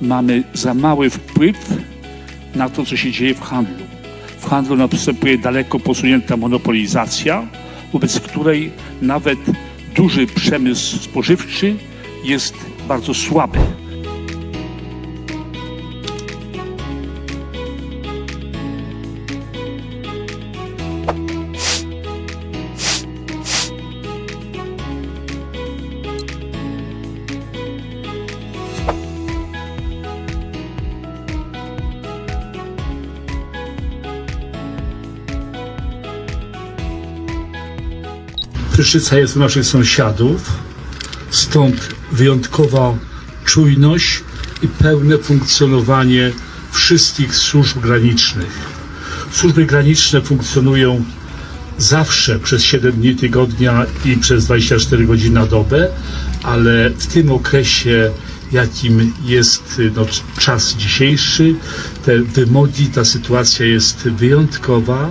mamy za mały wpływ na to, co się dzieje w handlu. W handlu następuje daleko posunięta monopolizacja, wobec której nawet duży przemysł spożywczy jest bardzo słaby. Pryszczyca jest u naszych sąsiadów, stąd wyjątkowa czujność i pełne funkcjonowanie wszystkich służb granicznych. Służby graniczne funkcjonują zawsze przez 7 dni tygodnia i przez 24 godziny na dobę, ale w tym okresie, jakim jest no, czas dzisiejszy, te wymogi, ta sytuacja jest wyjątkowa.